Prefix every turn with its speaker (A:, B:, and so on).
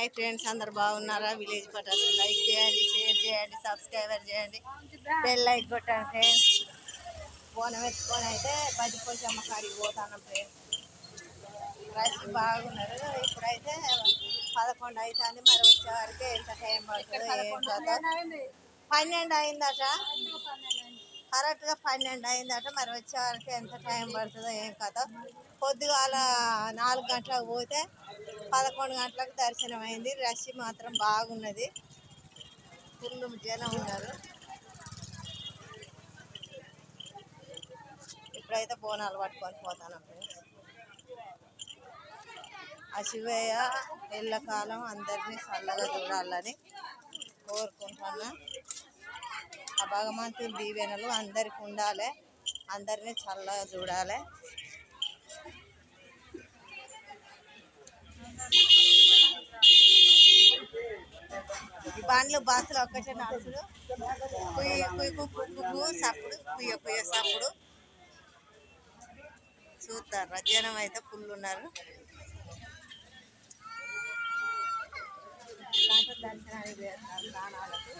A: Hi friends అందరు బాగున్నారా? Village పటాలు లైక్ చేయండి షేర్ చేయండి సబ్స్క్రైబర్ చేయండి. బెల్ లైక్ కొట్టాను ఫ్రెండ్స్. ఫోన్ పెట్టుకొని అయితే పది పోషమ్మ కాడికి పోతాను ఫ్రెండ్స్. రష్ బాగున్నారు. ఇప్పుడైతే పదకొండు అవుతుంది మరి వచ్చే ఎంత టైం పడుతుందో ఏం పన్నెండు అయిందట. కరెక్ట్గా పన్నెండు అయిందట. మరి వచ్చే వరకు ఎంత టైం పడుతుందో ఏం కథ. పొద్దుగాల నాలుగు గంటలకు పోతే పదకొండు గంటలకు దర్శనం అయింది రష్ మాత్రం బాగున్నది. ఫుల్ జనం ఉన్నారు. ఇప్పుడైతే బోనాలు పట్టుకొని పోతాను ఫ్రెండ్స్. ఆ శివయ్య ఎల్లకాలం అందరినీ చల్లగా చూడాలని కోరుకుంటున్నా. ఆ భగవంతుడు దీవెనలు అందరికి ఉండాలి. అందరినీ చల్లగా చూడాలి. బాండ్లు బాసులు ఒక్కటే నడుచుడు కుయ్య కుయ్య కుక్కు సప్పుడు కుయ్య కుయ్య సప్పుడు చూస్తారు జనం అయితే పుల్లు ఉన్నారు దర్శనానికి స్నానాలకు